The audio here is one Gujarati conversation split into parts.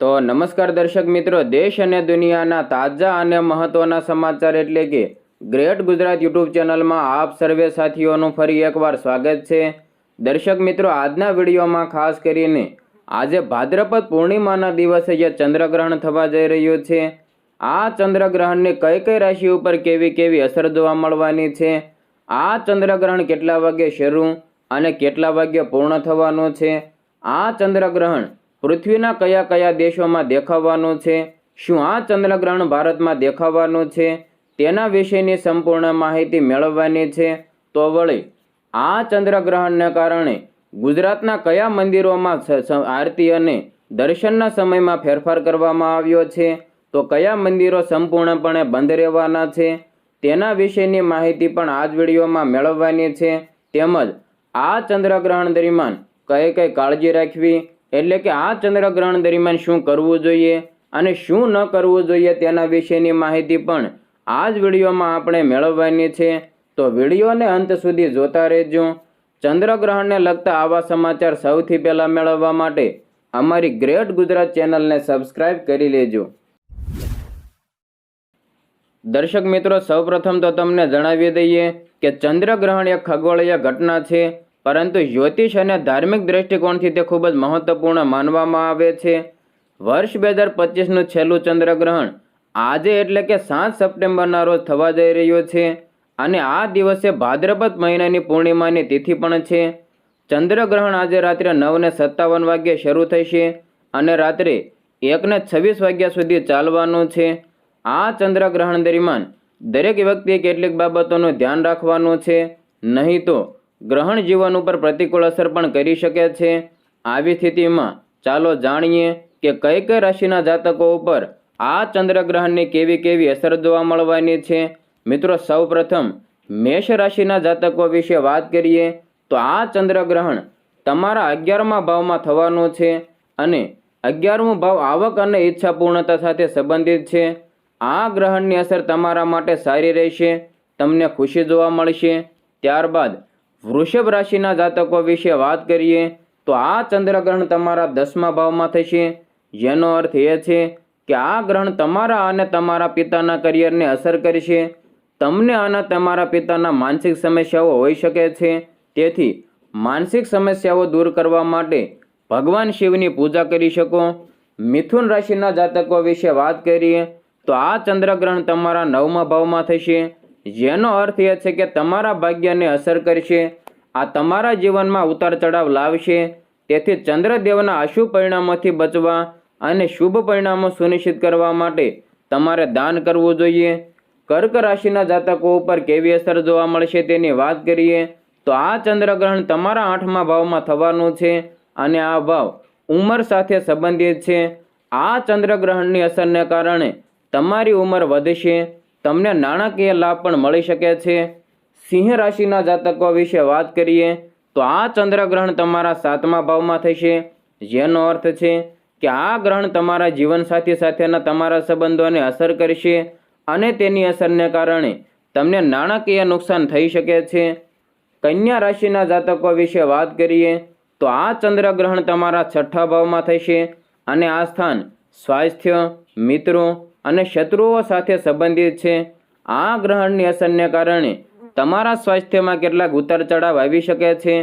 તો નમસ્કાર દર્શક મિત્રો, દેશ અને દુનિયાના તાજા અને મહત્વના સમાચાર એટલે કે ગ્રેટ ગુજરાત યુટ્યુબ ચેનલમાં આપ સર્વે સાથીઓનું ફરી એકવાર સ્વાગત છે. દર્શક મિત્રો, આજના વિડીયોમાં ખાસ કરીને આજે ભાદ્રપદ પૂર્ણિમાના દિવસે જે ચંદ્રગ્રહણ થવા જઈ રહ્યું છે, આ ચંદ્રગ્રહણની કઈ કઈ રાશિ ઉપર કેવી કેવી અસર જોવા મળવાની છે, આ ચંદ્રગ્રહણ કેટલા વાગે શરૂ અને કેટલા વાગે પૂર્ણ થવાનું છે, આ ચંદ્રગ્રહણ પૃથ્વીના કયા કયા દેશોમાં દેખાવાનું છે? શું આ ચંદ્રગ્રહણ ભારતમાં દેખાવાનું છે? તેના વિશેની સંપૂર્ણ માહિતી મેળવવાની છે? તો વળી, આ ચંદ્રગ્રહણને કારણે ગુજરાતના કયા મંદિરોમાં આરતી અને દર્શનના સમયમાં ફેરફાર કરવામાં આવ્યો છે? તો કયા મંદિરો સંપૂર્ણપણે બંધ રહેવાના છે? તેના વિશેની માહિતી પણ આ જ વિડીયોમાં મેળવવાની છે. તેમજ આ ચંદ્રગ્રહણ દરમિયાન કઈ કઈ કાળજી રાખવી? એટલે કે આ ચંદ્રગ્રહણ દરમિયાન શું કરવું જોઈએ અને શું ન કરવું જોઈએ તેના વિશેની માહિતી પણ આ જ વિડીયોમાં આપણે મેળવવાની છે. તો વિડીયોને અંત સુધી જોતા રહેજો. ચંદ્રગ્રહણને લગતા આવા સમાચાર સૌથી પહેલાં મેળવવા માટે અમારી ગ્રેટ ગુજરાત ચેનલને સબસ્ક્રાઇબ કરી લેજો. દર્શક મિત્રો, સૌપ્રથમ તો તમને જણાવી દઈએ કે ચંદ્રગ્રહણ એક ખગોળીય ઘટના છે. પરંતુ જ્યોતિષ અને ધાર્મિક દ્રષ્ટિકોણથી તે ખૂબ જ મહત્વપૂર્ણ માનવામાં આવે છે. વર્ષ બે હજાર પચીસનું છેલ્લું ચંદ્રગ્રહણ આજે એટલે કે સાત સપ્ટેમ્બરના રોજ થવા જઈ રહ્યું છે અને આ દિવસે ભાદ્રપદ મહિનાની પૂર્ણિમાની તિથિ પણ છે. ચંદ્રગ્રહણ આજે રાત્રે નવને સત્તાવન વાગ્યે શરૂ થશે અને રાત્રે એકને છવ્વીસ વાગ્યા સુધી ચાલવાનું છે. આ ચંદ્રગ્રહણ દરમિયાન દરેક વ્યક્તિએ કેટલીક બાબતોનું ધ્યાન રાખવાનું છે. નહીં તો ગ્રહણ જીવન ઉપર પ્રતિકૂળ અસર પણ કરી શકે છે. આવી સ્થિતિમાં ચાલો જાણીએ કે કઈ કઈ રાશિના જાતકો ઉપર આ ચંદ્રગ્રહણની કેવી કેવી અસર જોવા મળવાની છે. મિત્રો, સૌપ્રથમ મેષ રાશિના જાતકો વિશે વાત કરીએ તો આ ચંદ્રગ્રહણ તમારા અગિયારમા ભાવમાં થવાનું છે અને અગિયારમો ભાવ આવક અને ઈચ્છા પૂર્ણતા સાથે સંબંધિત છે. આ ગ્રહણની અસર તમારા માટે સારી રહેશે, તમને ખુશી જોવા મળશે. ત્યારબાદ વૃષભ રાશિના જાતકો વિશે વાત કરીએ, તો આ ચંદ્રગ્રહણ તમારા દસમા ભાવમાં થશે. જેનો અર્થ એ છે કે આ ગ્રહણ તમારા અને તમારા પિતાના કરિયરને અસર કરશે. તમને અને તમારા પિતાના માનસિક સમસ્યાઓ હોઈ શકે છે. તેથી, માનસિક સમસ્યાઓ દૂર કરવા માટે ભગવાન શિવની પૂજા કરી શકો. મિથુન રાશિના જાતકો વિશે વાત કરીએ, તો આ ચંદ્રગ્રહણ તમારા નવમા ભાવમાં થશે. જેનો અર્થ એ છે કે તમારા ભાગ્યને અસર કરશે, આ તમારા જીવનમાં ઉતાર ચઢાવ લાવશે. તેથી ચંદ્રદેવના અશુભ પરિણામોથી બચવા અને શુભ પરિણામો સુનિશ્ચિત કરવા માટે તમારે દાન કરવું જોઈએ. કર્ક રાશિના જાતકો ઉપર કેવી અસર જોવા મળશે તેની વાત કરીએ, તો આ ચંદ્રગ્રહણ તમારા આઠમા ભાવમાં થવાનું છે અને આ ભાવ ઉંમર સાથે સંબંધિત છે. આ ચંદ્રગ્રહણની અસરને કારણે તમારી ઉંમર વધશે. તમને નાણાકીય લાભ પણ મળી શકે છે. સિંહ રાશિના જાતકો વિશે વાત કરીએ, તો આ ચંદ્રગ્રહણ તમારા સાતમા ભાવમાં થશે. જેનો અર્થ છે કે આ ગ્રહણ તમારા જીવનસાથી સાથેના તમારા સંબંધોને અસર કરશે અને તેની અસરને કારણે તમને નાણાકીય નુકસાન થઈ શકે છે. કન્યા રાશિના જાતકો વિશે વાત કરીએ, તો આ ચંદ્રગ્રહણ તમારા છઠ્ઠા ભાવમાં થશે અને આ સ્થાન સ્વાસ્થ્ય, મિત્રો અને શત્રુઓ સાથે સંબંધિત છે. આ ગ્રહણની અસરને કારણે તમારા સ્વાસ્થ્યમાં કેટલાક ઉતાર ચઢાવ આવી શકે છે.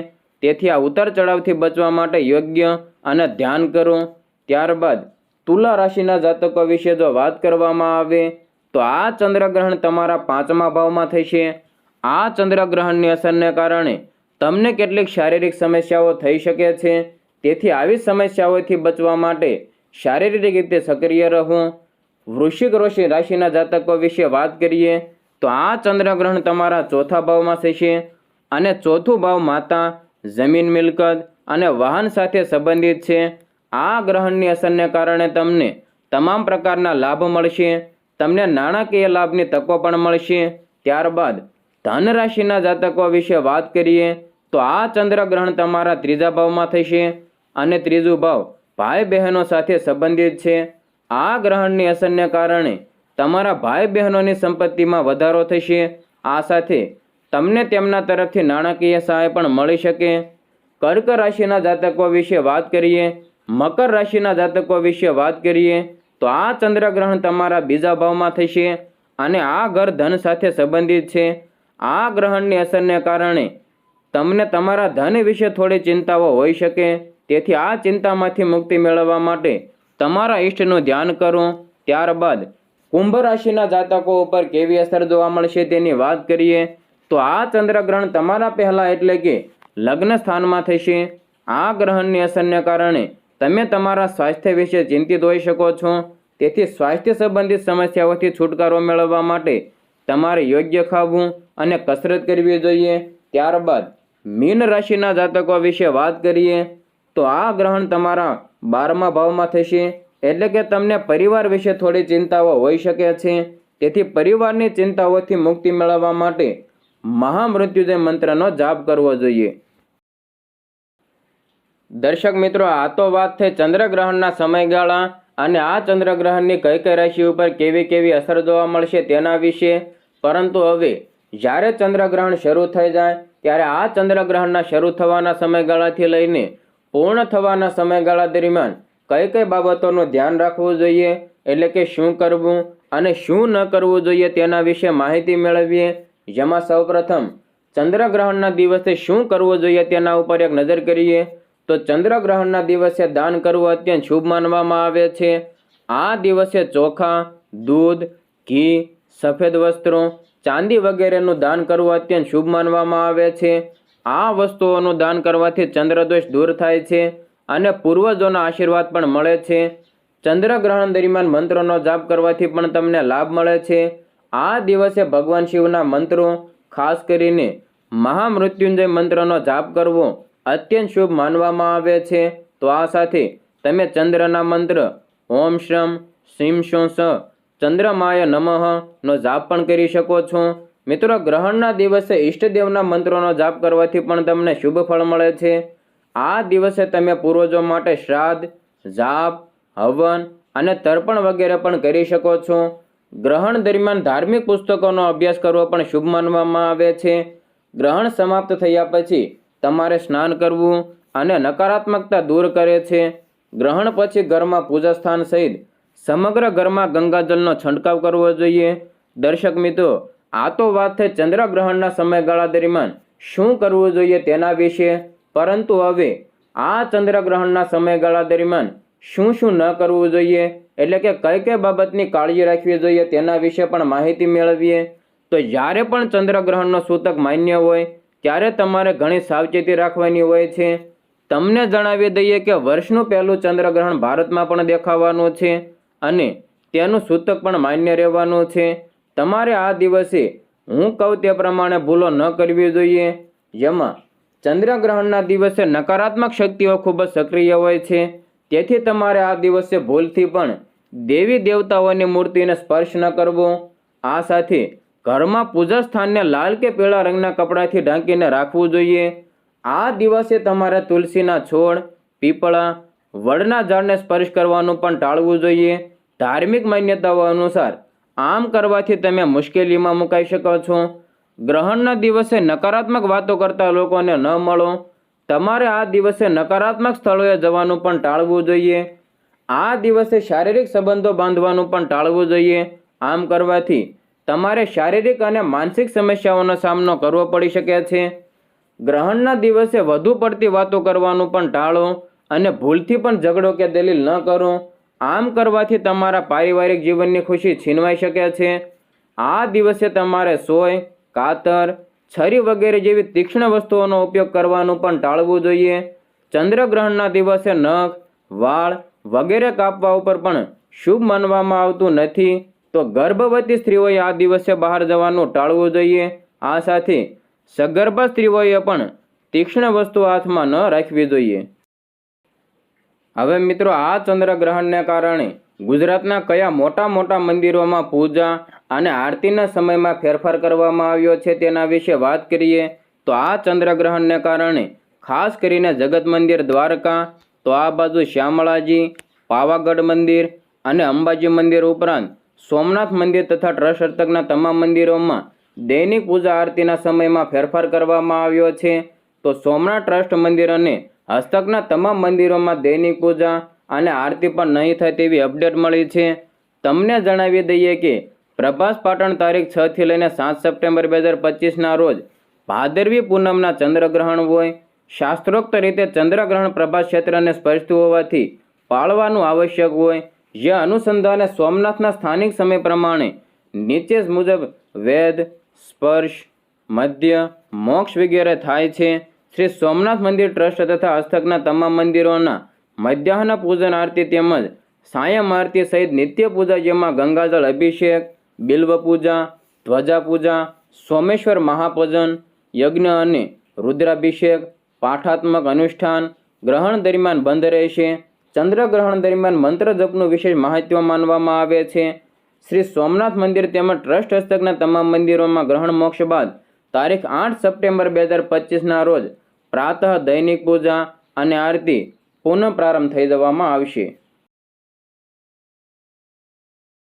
તેથી આ ઉતાર ચઢાવથી બચવા માટે યોગ્ય અને ધ્યાન કરો. ત્યારબાદ તુલા રાશિના જાતકો વિશે જો વાત કરવામાં આવે, તો આ ચંદ્રગ્રહણ તમારા પાંચમા ભાવમાં થશે. આ ચંદ્રગ્રહણની અસરને કારણે તમને કેટલીક શારીરિક સમસ્યાઓ થઈ શકે છે. તેથી આવી સમસ્યાઓથી બચવા માટે શારીરિક રીતે સક્રિય રહો. વૃશ્ચિક રાશિ રાશિના જાતકો વિશે વાત કરીએ, તો આ ચંદ્રગ્રહણ તમારા ચોથા ભાવમાં થશે અને ચોથું ભાવ માતા, જમીન મિલકત અને વાહન સાથે સંબંધિત છે. આ ગ્રહણની અસરને કારણે તમને તમામ પ્રકારના લાભ મળશે. તમને નાણાકીય લાભની તકો પણ મળશે. ત્યારબાદ ધન રાશિના જાતકો વિશે વાત કરીએ, તો આ ચંદ્રગ્રહણ તમારા ત્રીજા ભાવમાં થશે અને ત્રીજું ભાવ ભાઈ બહેનો સાથે સંબંધિત છે. આ ગ્રહણની અસરને કારણે તમારા ભાઈ બહેનોની સંપત્તિમાં વધારો થશે. આ સાથે તમને તેમના તરફથી નાણાકીય સહાય પણ મળી શકે. કર્ક રાશિના જાતકો વિશે વાત કરીએ, મકર રાશિના જાતકો વિશે વાત કરીએ, તો આ ચંદ્રગ્રહણ તમારા બીજા ભાવમાં થશે અને આ ઘર ધન સાથે સંબંધિત છે. આ ગ્રહણની અસરને કારણે તમને તમારા ધન વિશે થોડી ચિંતાઓ હોઈ શકે. તેથી આ ચિંતામાંથી મુક્તિ મેળવવા માટે તમારા ઈષ્ટનું ધ્યાન કરો, ત્યારબાદ કુંભ રાશિના જાતકો ઉપર કેવી અસર જોવા મળશે તેની વાત કરીએ, તો આ ચંદ્રગ્રહણ તમારા પહેલાં એટલે કે લગ્ન સ્થાનમાં થશે. આ ગ્રહણની અસરને કારણે તમે તમારા સ્વાસ્થ્ય વિશે ચિંતિત હોઈ શકો છો. તેથી સ્વાસ્થ્ય સંબંધિત સમસ્યાઓથી છુટકારો મેળવવા માટે તમારે યોગ્ય ખાવું અને કસરત કરવી જોઈએ. ત્યારબાદ મીન રાશિના જાતકો વિશે વાત કરીએ, તો આ ગ્રહણ તમારા બારમા ભાવમાં થશે એટલે કે તમને પરિવાર વિશે થોડી ચિંતાઓ હોઈ શકે છે. તેથી પરિવારની ચિંતાઓથી મુક્તિ મેળવવા માટે મહામૃત્યુજય મંત્રનો જાપ કરવો જોઈએ. દર્શક મિત્રો, આ તો વાત થઈ ચંદ્રગ્રહણના સમયગાળા અને આ ચંદ્રગ્રહણની કઈ કઈ રાશિ ઉપર કેવી કેવી અસર જોવા મળશે તેના વિશે. પરંતુ હવે, જ્યારે ચંદ્રગ્રહણ શરૂ થઈ જાય, ત્યારે આ ચંદ્રગ્રહણના શરૂ થવાના સમયગાળાથી લઈને પૂર્ણ થવાના સમયગાળા દરમિયાન કઈ કઈ બાબતોનું ધ્યાન રાખવું જોઈએ, એટલે કે શું કરવું અને શું ન કરવું જોઈએ તેના વિશે માહિતી મેળવીએ. જેમાં સૌપ્રથમ, ચંદ્રગ્રહણના દિવસે શું કરવું જોઈએ તેના ઉપર એક નજર કરીએ. તો ચંદ્રગ્રહણના દિવસે દાન કરવું અત્યંત શુભ માનવામાં આવે છે. આ દિવસે ચોખા, દૂધ, ઘી, સફેદ વસ્ત્રો, ચાંદી વગેરેનું દાન કરવું અત્યંત શુભ માનવામાં આવે છે. આ વસ્તુઓનું દાન કરવાથી ચંદ્રદોષ દૂર થાય છે અને પૂર્વજોના આશીર્વાદ પણ મળે છે. ચંદ્રગ્રહણ દરમિયાન મંત્રોનો જાપ કરવાથી પણ તમને લાભ મળે છે. આ દિવસે ભગવાન શિવના મંત્રો, ખાસ કરીને મહામૃત્યુંજય મંત્રનો જાપ કરવો અત્યંત શુભ માનવામાં આવે છે. તો આ સાથે તમે ચંદ્રના મંત્ર, ઓમ શ્રમ શ્રીમ શો સ, ચંદ્રમાય નમઃ નો જાપ પણ કરી શકો છો. મિત્રો, ગ્રહણના દિવસે ઈષ્ટદેવના મંત્રોનો જાપ કરવાથી પણ તમને શુભ ફળ મળે છે. આ દિવસે તમે પૂર્વજો માટે શ્રાદ્ધ, જાપ, હવન અને તર્પણ વગેરે પણ કરી શકો છો. ગ્રહણ દરમિયાન ધાર્મિક પુસ્તકોનો અભ્યાસ કરવો પણ શુભ માનવામાં આવે છે. ગ્રહણ સમાપ્ત થયા પછી તમારે સ્નાન કરવું અને નકારાત્મકતા દૂર કરે છે. ગ્રહણ પછી ઘરમાં પૂજા સ્થાન સહિત સમગ્ર ઘરમાં ગંગાજળનો છંટકાવ કરવો જોઈએ. દર્શક મિત્રો આ તો વાત થઈ ચંદ્રગ્રહણના સમયગાળા દરમિયાન. શું કરવું જોઈએ તેના વિશે? પરંતુ હવે આ ચંદ્રગ્રહણના સમયગાળા દરમિયાન શું શું ન કરવું જોઈએ? એટલે કે કઈ કઈ બાબતની કાળજી રાખવી જોઈએ તેના વિશે પણ માહિતી મેળવીએ. તો જ્યારે પણ ચંદ્રગ્રહણનો સૂતક માન્ય હોય, ત્યારે તમારે ઘણી સાવચેતી રાખવાની હોય છે. તમને જણાવી દઈએ કે વર્ષનું પહેલું ચંદ્રગ્રહણ ભારતમાં પણ દેખાવાનું છે અને તેનું સૂતક પણ માન્ય રહેવાનું છે. તમારે આ દિવસે હું કહું તે પ્રમાણે ભૂલો ન કરવી જોઈએ. જેમાં ચંદ્રગ્રહણના દિવસે નકારાત્મક શક્તિઓ ખૂબ જ સક્રિય હોય છે. તેથી તમારે આ દિવસે ભૂલથી પણ દેવી દેવતાઓની મૂર્તિને સ્પર્શ ન કરવો. આ સાથે ઘરમાં પૂજા સ્થાનને લાલ કે પીળા રંગના કપડાથી ઢાંકીને રાખવું જોઈએ. આ દિવસે તમારે તુલસીના છોડ, પીપળા, વડના ઝાડને સ્પર્શ કરવાનું પણ ટાળવું જોઈએ. ધાર્મિક માન્યતાઓ અનુસાર આમ કરવાથી તમે મુશ્કેલીમાં મુકાઈ શકો છો. ગ્રહણના દિવસે નકારાત્મક વાતો કરતા લોકોને ન મળો. તમારે આ દિવસે નકારાત્મક સ્થળોએ જવાનું પણ ટાળવું જોઈએ. આ દિવસે શારીરિક સંબંધો બાંધવાનું પણ ટાળવું જોઈએ. આમ કરવાથી તમારે શારીરિક અને માનસિક સમસ્યાઓનો સામનો કરવો પડી શકે છે. ગ્રહણના દિવસે વધુ પડતી વાતો કરવાનું પણ ટાળો અને ભૂલથી પણ ઝઘડો કે દલીલ ન કરો. આમ કરવાથી તમારા પારિવારિક જીવનની ખુશી છીનવાઈ શકે છે. આ દિવસે તમારે સોય, કાતર, છરી વગેરે જેવી તીક્ષ્ણ વસ્તુઓનો ઉપયોગ કરવાનું પણ ટાળવું જોઈએ. ચંદ્રગ્રહણના દિવસે નખ, વાળ વગેરે કાપવા ઉપર પણ શુભ માનવામાં આવતું નથી. તો ગર્ભવતી સ્ત્રીઓએ આ દિવસે બહાર જવાનું ટાળવું જોઈએ. આ સાથે સગર્ભા સ્ત્રીઓએ પણ તીક્ષ્ણ વસ્તુ હાથમાં ન રાખવી જોઈએ. હવે મિત્રો આ ચંદ્રગ્રહણને કારણે ગુજરાતના કયા મોટા મોટા મંદિરોમાં પૂજા અને આરતીના સમયમાં ફેરફાર કરવામાં આવ્યો છે તેના વિશે વાત કરીએ, તો આ ચંદ્રગ્રહણને કારણે ખાસ કરીને જગત મંદિર દ્વારકા, તો આ બાજુ શ્યામળાજી, પાવાગઢ મંદિર અને અંબાજી મંદિર ઉપરાંત સોમનાથ મંદિર તથા ટ્રસ્ટ હર્તકના તમામ મંદિરોમાં દૈનિક પૂજા આરતીના સમયમાં ફેરફાર કરવામાં આવ્યો છે, તો સોમનાથ ટ્રસ્ટ મંદિર અને હસ્તકના તમામ મંદિરોમાં દૈનિક પૂજા અને આરતી પણ નહીં થાય તેવી અપડેટ મળી છે. તમને જણાવી દઈએ કે પ્રભાસ પાટણ તારીખ છથી લઈને સાત સપ્ટેમ્બર બે હજાર પચીસના રોજ ભાદરવી પૂનમના ચંદ્રગ્રહણ હોય. શાસ્ત્રોક્ત રીતે ચંદ્રગ્રહણ પ્રભાસ ક્ષેત્રને સ્પર્શતું હોવાથી પાળવાનું આવશ્યક હોય. જે અનુસંધાને સોમનાથના સ્થાનિક સમય પ્રમાણે નીચે મુજબ વેદ, સ્પર્શ, મધ્ય, મોક્ષ વગેરે થાય છે. શ્રી સોમનાથ મંદિર ટ્રસ્ટ તથા હસ્તકના તમામ મંદિરોના મધ્યાહન પૂજન આરતી તેમજ સાયમ આરતી સહિત નિત્ય પૂજા જેમાં ગંગાજળ અભિષેક, બિલ્વ પૂજા, ધ્વજા પૂજા, સોમેશ્વર મહાપૂજન, યજ્ઞ અને રુદ્રાભિષેક, પાઠાત્મક અનુષ્ઠાન, ગ્રહણ દરમિયાન બંધ રહેશે. ચંદ્રગ્રહણ દરમિયાન મંત્ર જપનું વિશેષ મહત્વ માનવામાં આવે છે. શ્રી સોમનાથ મંદિર તેમજ ટ્રસ્ટ હસ્તકના તમામ મંદિરોમાં ગ્રહણ મોક્ષ બાદ તારીખ આઠ સપ્ટેમ્બર બે હજાર પચીસના રોજ પ્રાતઃ દૈનિક પૂજા અને આરતી પુનઃ પ્રારંભ થઈ જવામાં આવશે.